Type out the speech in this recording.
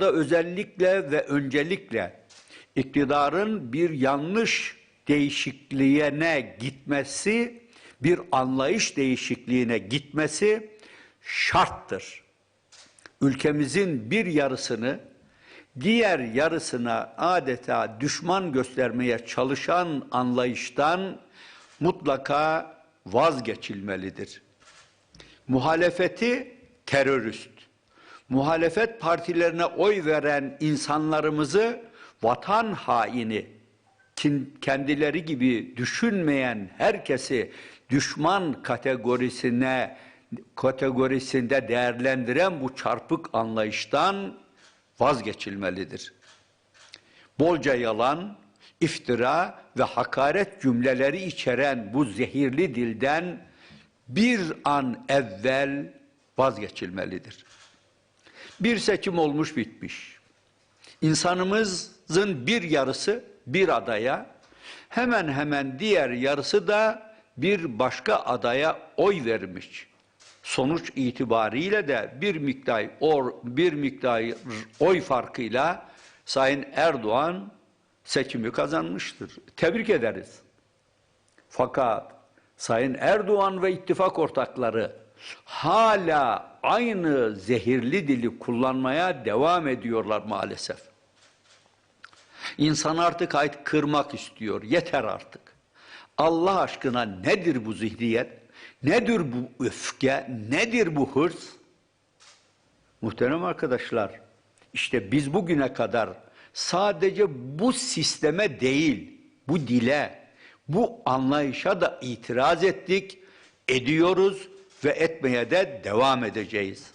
da özellikle ve öncelikle iktidarın bir yanlış değişikliğine gitmesi, bir anlayış değişikliğine gitmesi şarttır. Ülkemizin bir yarısını diğer yarısına adeta düşman göstermeye çalışan anlayıştan mutlaka vazgeçilmelidir. Muhalefeti terörist, muhalefet partilerine oy veren insanlarımızı vatan haini, kendileri gibi düşünmeyen herkesi düşman kategorisine kategorisinde değerlendiren bu çarpık anlayıştan vazgeçilmelidir. Bolca yalan, iftira ve hakaret cümleleri içeren bu zehirli dilden bir an evvel vazgeçilmelidir. Bir seçim olmuş bitmiş. İnsanımızın bir yarısı bir adaya, hemen hemen diğer yarısı da bir başka adaya oy vermiş. Sonuç itibariyle de bir miktar or, bir miktar oy farkıyla Sayın Erdoğan seçimi kazanmıştır. Tebrik ederiz. Fakat Sayın Erdoğan ve ittifak ortakları hala aynı zehirli dili kullanmaya devam ediyorlar maalesef. İnsan artık ait kırmak istiyor. Yeter artık. Allah aşkına nedir bu zihniyet? Nedir bu öfke? Nedir bu hırs? Muhterem arkadaşlar, işte biz bugüne kadar sadece bu sisteme değil, bu dile, bu anlayışa da itiraz ettik, ediyoruz ve etmeye de devam edeceğiz.